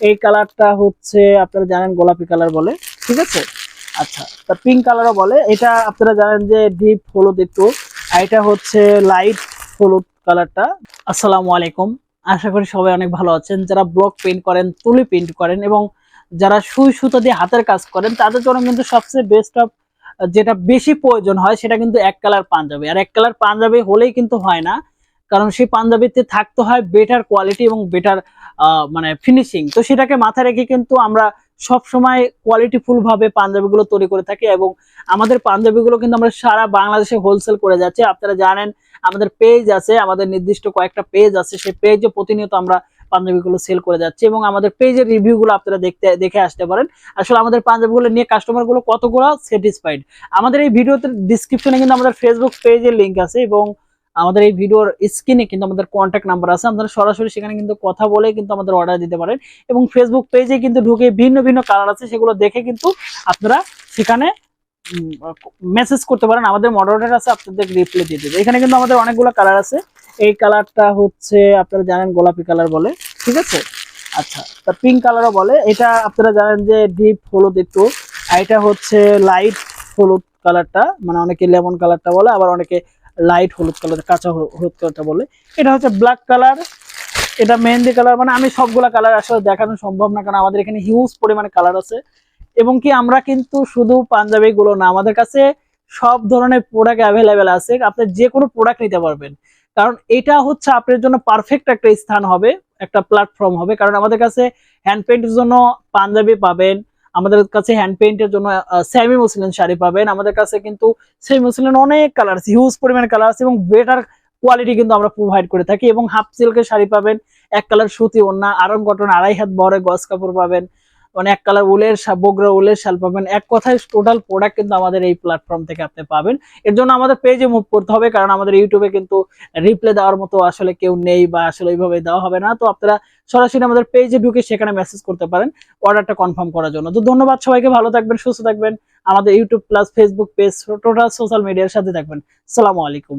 এই কালারটা হচ্ছে, আপনারা জানেন গোলাপি কালার বলে, ঠিক আছে? আচ্ছা তা পিঙ্ক কালারও বলে। এটা আপনারা জানেন যে ডিপ হলুদ একটু। এটা হচ্ছে লাইট হলুদ কালারটা। আসসালামু আলাইকুম। আশা করি সবাই অনেক ভালো আছেন। যারা ব্লক পেইন্ট করেন, তুলি পেইন্ট করেন, এবং যারা সুই সুতো দিয়ে হাতের কাজ করেন, তাদের জন্য কিন্তু সবচেয়ে বেস্ট অফ যেটা বেশি প্রয়োজন হয়, সেটা কিন্তু এক কালার পাঞ্জাবি। আর এক কালার পাঞ্জাবি হলেই কিন্তু হয় না। কারণ সেই পাঞ্জাবিতে থাকতে হয় বেটার কোয়ালিটি এবং বেটার মানে ফিনিশিং তো সেটাকে মাথায় রেখে কিন্তু আমরা সব সময় কোয়ালিটিফুল ভাবে পাঞ্জাবিগুলো তৈরি করে থাকি এবং আমাদের পাঞ্জাবিগুলো কিন্তু আমরা সারা বাংলাদেশে হোলসেল করে যাচ্ছি। আপনারা জানেন, আমাদের পেজ আছে, আমাদের নির্দিষ্ট কয়েকটা পেজ আছে, সেই পেজে প্রতিনিয়ত আমরা পাঞ্জাবিগুলো সেল করে যাচ্ছি এবং আমাদের পেজের রিভিউগুলো আপনারা দেখতে, দেখে আসতে পারেন। আসলে আমাদের পাঞ্জাবিগুলো নিয়ে কাস্টমারগুলো কতগুলো স্যাটিসফাইড আমাদের এই ভিডিওতে ডিসক্রিপশনে কিন্তু আমাদের ফেসবুক পেজের লিংক আছে এবং আমাদের এই ভিডিওর স্ক্রিনে কিন্তু আমাদের কন্ট্যাক্ট নাম্বার আছে। আপনারা সরাসরি সেখানে কিন্তু কথা বলে কিন্তু আমাদের অর্ডার দিতে পারেন। এবং ফেসবুক পেজে কিন্তু ঢুকে ভিন্ন ভিন্ন কালার আছে, সেগুলো দেখে কিন্তু আপনারা সেখানে মেসেজ করতে পারেন। আমাদের মডারেটর আছে, আপনাদের রিপ্লাই দিয়ে দেবে। এখানে কিন্তু আমাদের অনেকগুলো কালার আছে। এই কালারটা হচ্ছে, আপনারা জানেন গোলাপি কালার বলে, ঠিক আছে? আচ্ছা তা পিঙ্ক কালারও বলে। এটা আপনারা জানেন যে ডিপ হলুদ একটু। আর এটা হচ্ছে লাইট হলুদ কালারটা মানে অনেকে লেমন কালারটা বলে, আবার অনেকে লাইট হলুদ কালার, কাঁচা হলু- হলুদ কালারটা বলে। এটা হচ্ছে ব্ল্যাক কালার এটা মেহেন্দি কালার মানে আমি সবগুলা কালার আসলে দেখানো সম্ভব না, কারণ আমাদের এখানে হিউজ পরিমাণে কালার আছে। এবং কি আমরা কিন্তু শুধু পাঞ্জাবি গুলো না, আমাদের কাছে সব ধরনের প্রোডাক্ট অ্যাভেলেবেল আছে, আপনি যে কোনো প্রোডাক্ট নিতে পারবেন। কারণ এটা হচ্ছে আপনার জন্য পারফেক্ট একটা স্থান হবে, একটা প্ল্যাটফর্ম হবে, কারণ আমাদের কাছে হ্যান্ড পেইন্টের জন্য পাঞ্জাবি পাবেন আমাদের কাছে হ্যান্ড পেইন্টের জন্য সেমি মুসলিন শাড়ি পাবেন। আমাদের কাছে কিন্তু সেমি মুসলিন অনেক কালার হিউজ পরিমাণ কালার আছে এবং বেটার কোয়ালিটি কিন্তু আমরা প্রোভাইড করে থাকি এবং হাফ সিল্কের শাড়ি পাবেন। এক কালার সুতি ওন্না আরম কটন আড়াই হাত বড় গজ কাপড় পাবেন। মানে এক কালার উলের বগুড়া উলের শাল পাবেন। এক কথায় টোটাল প্রোডাক্ট কিন্তু আমাদের এই প্ল্যাটফর্ম থেকে আপনি পাবেন। এর জন্য আমাদের পেজে মুভ করতে হবে, কারণ আমাদের ইউটিউবে কিন্তু রিপ্লে দেওয়ার মতো আসলে কেউ নেই বা আসলে ওইভাবে দেওয়া হবে না। তো আপনারা সরাসরি আমাদের পেজে ঢুকে সেখানে মেসেজ করতে পারেন অর্ডারটা কনফার্ম করার জন্য। তো ধন্যবাদ সবাইকে, ভালো থাকবেন, সুস্থ থাকবেন। আমাদের YouTube plus Facebook page total social মিডিয়ার সাথে থাকবেন। সালামু আলাইকুম।